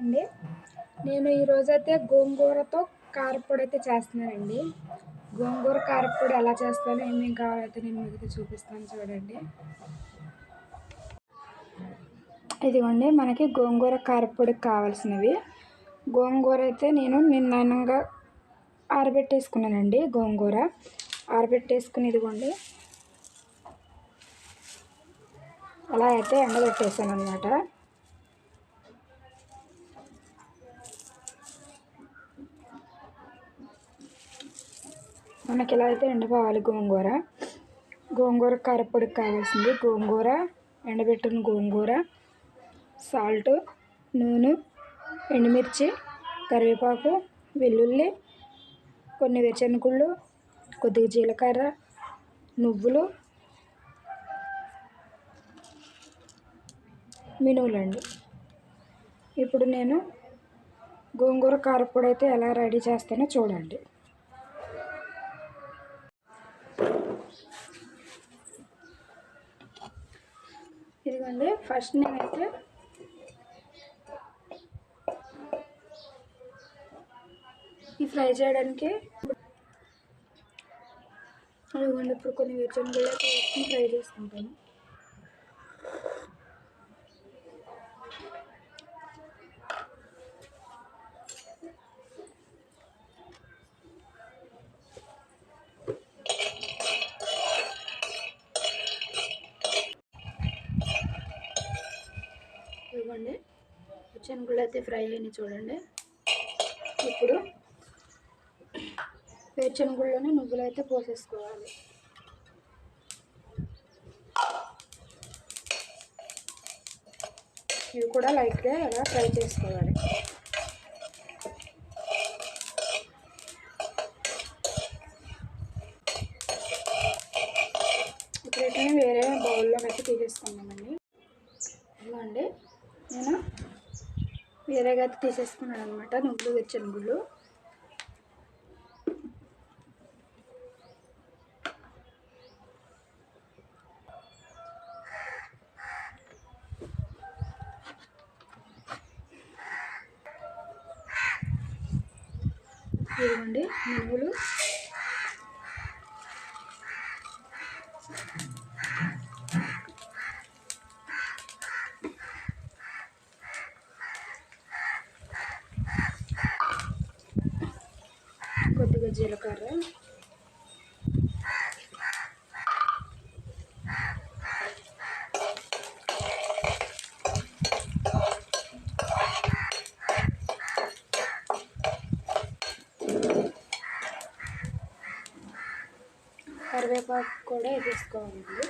అండి నేను ఈరోజైతే గోంగూరతో కారపొడి అయితే చేస్తున్నానండి. గోంగూర కారపొడి ఎలా చేస్తానో ఏమేమి కావాలైతే నేను మీకు చూపిస్తాను చూడండి. ఇదిగోండి మనకి గోంగూర కారపొడికి కావాల్సినవి. గోంగూర అయితే నేను నిన్నగా ఆరబెట్టేసుకున్నానండి గోంగూర. ఆరబెట్టేసుకుని ఇదిగోండి. అలా అయితే ఎండబెట్టేసాను అనమాట మనకి ఇలా అయితే ఎండిపోవాలి గోంగూర? గోంగూర కారపొడికి కావాల్సింది గోంగూర ఎండబెట్టిన గోంగూర సాల్ట్ నూనె ఎండుమిర్చి కరివేపాకు వెల్లుల్లి కొన్ని వేరుశనగుళ్ళు కొద్దిగా జీలకర్ర నువ్వులు మినువులండి. ఇప్పుడు నేను గోంగూర కారపొడి అయితే ఎలా రెడీ చేస్తానో చూడండి. ఇదిగోండి. ఫస్ట్ నేనైతే ఈ ఫ్రై చేయడానికి అదిగోండి ఇప్పుడు కొన్ని వేరుశనగలు కూడా ఫ్రై చేసుకుంటాను ఇవ్వండి శనగలు అయితే ఫ్రై అయినాయి చూడండి. ఇప్పుడు వేరుశనగుల్లోనే నువ్వులు అయితే పోసేసుకోవాలి. ఇవి కూడా లైట్గా అలా ఫ్రై చేసుకోవాలి ఇప్పుడైతే వేరే బౌల్లోకి అయితే తీసేసుకున్నామండి ఇవ్వండి నేను వేరేగా అయితే తీసేసుకున్నాను అనమాట నువ్వులు వెచ్చనుగుళ్ళు గుళ్ళు. జీలకర్ర. కరివేపాకు కూడా వేసుకోవాలండి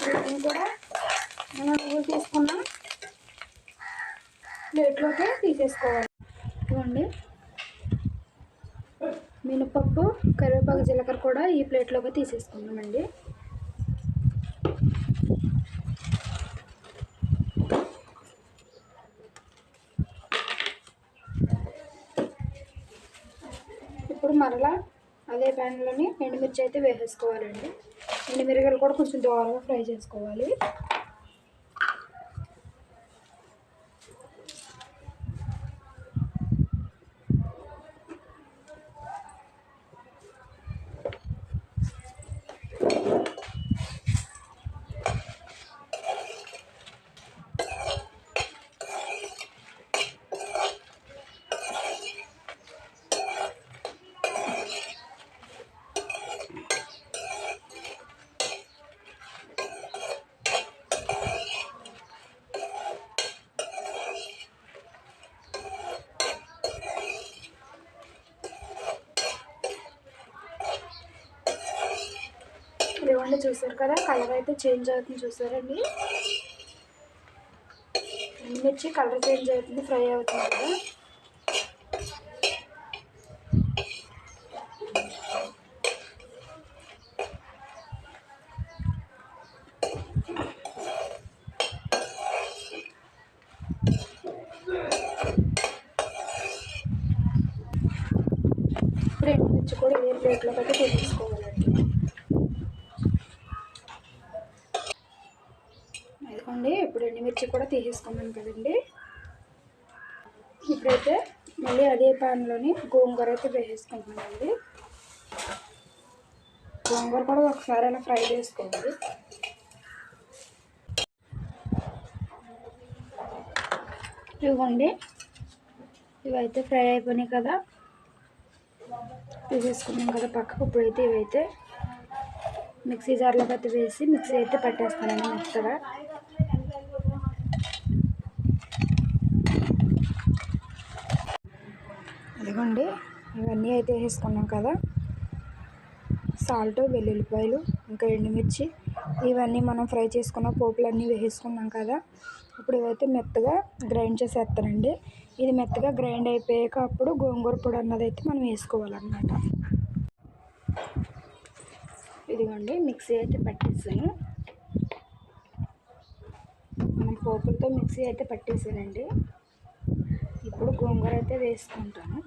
వీటిని కూడా మనం నువ్వులు తీసుకున్నాం ప్లేట్లోకి తీసేసుకోవాలి. ఇవ్వండి మినపప్పు కరివేపాకు జీలకర్ర కూడా ఈ ప్లేట్లోకి తీసేసుకున్నామండి ఇప్పుడు మరలా అదే ప్యాన్లోని ఎండుమిర్చి అయితే వేసేసుకోవాలండి. ఎండుమిరగాయలు కూడా కొంచెం దూరంగా ఫ్రై చేసుకోవాలి. దాంట్లో చూసారు కదా కలర్ అయితే చేంజ్ అవుతుంది చూసారండి. మిర్చి కలర్ చేంజ్ అవుతుంది ఫ్రై అవుతుంది కదా. ఇప్పుడు ఎండు మిర్చి కూడా ఏ ప్లేట్లో పెట్టి తీసుకోవాలి ఇప్పుడు కూడా తీసేసుకున్నాను కదండి. ఇప్పుడైతే మళ్ళీ అదే ప్యాన్లోని గోంగూర అయితే వేసేసుకుంటున్నానండి. గోంగూర కూడా ఒకసారి అలా ఫ్రై చేసుకోవాలి. ఇవ్వండి. ఇవైతే ఫ్రై అయిపోయినాయి కదా. వేసేసుకున్నాం కదా పక్కకు. ఇప్పుడైతే ఇవైతే మిక్సీ జార్లోకి అయితే వేసి మిక్సీ అయితే పట్టేస్తానండి మెత్తగా. ఇదిగోండి ఇవన్నీ అయితే వేసుకున్నాం కదా. సాల్ట్ వెల్లుల్లిపాయలు ఇంకా ఎండుమిర్చి. ఇవన్నీ మనం ఫ్రై చేసుకున్న పోపులన్నీ వేసుకున్నాం కదా. ఇప్పుడు ఇవైతే మెత్తగా గ్రైండ్ చేసేస్తానండి. ఇది మెత్తగా గ్రైండ్ అయిపోయాక అప్పుడు గోంగూర పొడి అన్నది అయితే మనం వేసుకోవాలన్నమాట. ఇదిగోండి మిక్సీ అయితే పట్టేసాను. మనం పోపులతో మిక్సీ అయితే పట్టేసానండి. ఇప్పుడు గోంగూర అయితే వేసుకుంటాను.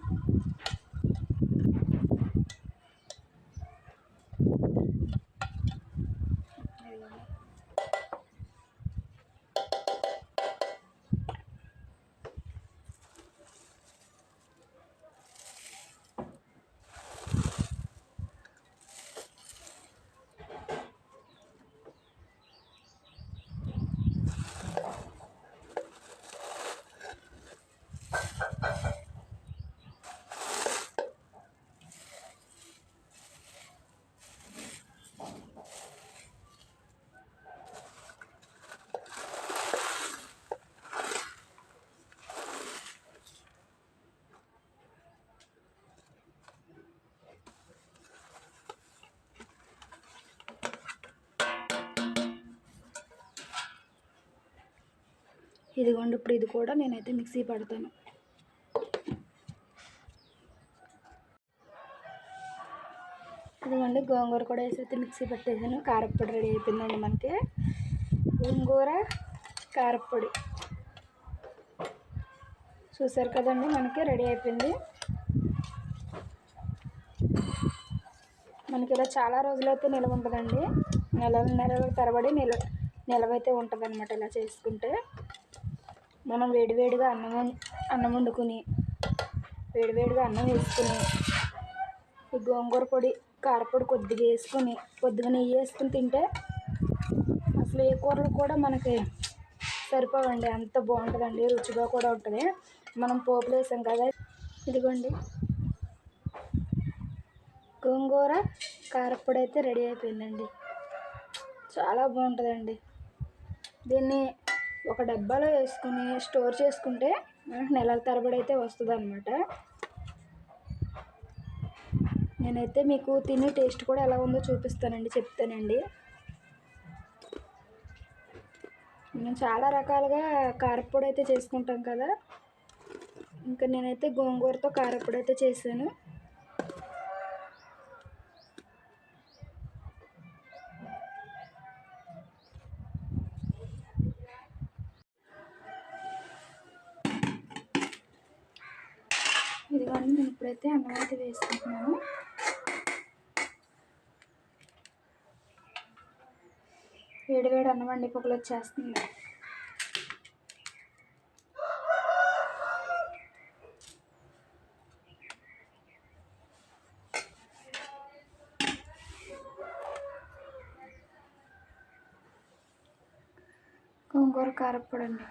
ఇదిగోండి ఇప్పుడు ఇది కూడా నేనైతే మిక్సీ పడతాను. ఇదిగోండి గోంగూర కూడా వేసి అయితే మిక్సీ పట్టేసాను. కారప్పొడి రెడీ అయిపోయిందండి మనకి. గోంగూర కారప్పొడి. చూసారు కదండి మనకి రెడీ అయిపోయింది. మనకి ఇలా చాలా రోజులైతే నిల్వ ఉంటుందండి. నెల నెలల తరబడి నిల్వ నిలవైతే ఉంటుంది అనమాట ఇలా చేసుకుంటే. మనం వేడివేడిగా అన్నం అన్నం వండుకుని వేడివేడిగా అన్నం వేసుకుని ఈ గోంగూర పొడి కారపొడి కొద్దిగా వేసుకుని కొద్దిగా నెయ్యి వేసుకుని తింటే అసలు ఏ కూరలు కూడా మనకి సరిపోవండి. అంత బాగుంటుందండి రుచిగా కూడా ఉంటుంది. మనం పోపులు వేసాం కదా ఇదిగోండి. గోంగూర కారపొడి అయితే రెడీ అయిపోయిందండి. చాలా బాగుంటుందండి. దీన్ని ఒక డబ్బాలో వేసుకుని స్టోర్ చేసుకుంటే మనకు నెలల తరబడి అయితే వస్తుంది అనమాట నేనైతే మీకు తిని టేస్ట్ కూడా ఎలా ఉందో చూపిస్తానండి చెప్తానండి. మేము చాలా రకాలుగా కారపొడి అయితే చేసుకుంటాం కదా. ఇంకా నేనైతే గోంగూరతో కారపొడి అయితే చేశాను. ఇదిగోండి నేను ఇప్పుడైతే అన్నం అయితే వేసుకుంటున్నాను వేడి వేడి అన్నం అండి పొగలు వచ్చేస్తుంది గోంగూర కారప్పొడి అండి.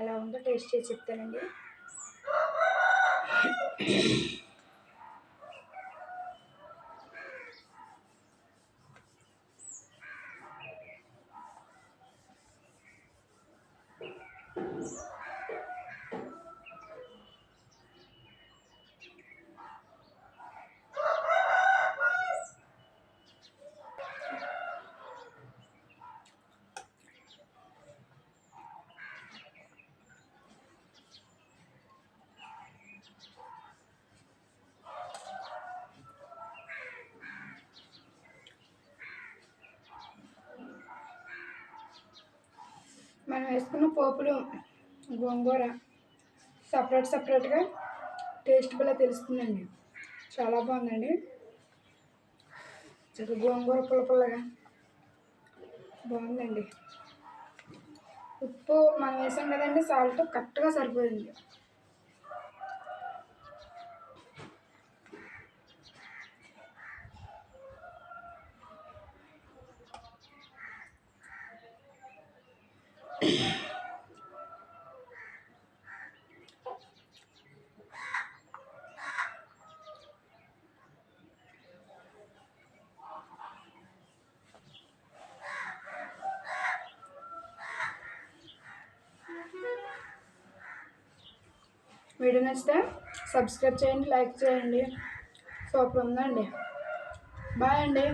ఎలా ఉందో టేస్ట్ చేసి చెప్తానండి. మనం వేసుకున్న పోపులు గోంగూర సపరేట్ సపరేట్గా టేస్ట్ బాగా తెలుస్తుందండి. చాలా బాగుందండి. చక్కగా గోంగూర పుల్ల పుల్లగా బాగుందండి. ఉప్పు మనం వేసాం కదండి సాల్ట్ కరెక్ట్గా సరిపోయింది. వీడియో నచ్చితే సబ్స్క్రైబ్ చేయండి లైక్ చేయండి. సూపర్ ఉందండి. బాయ్ అండి.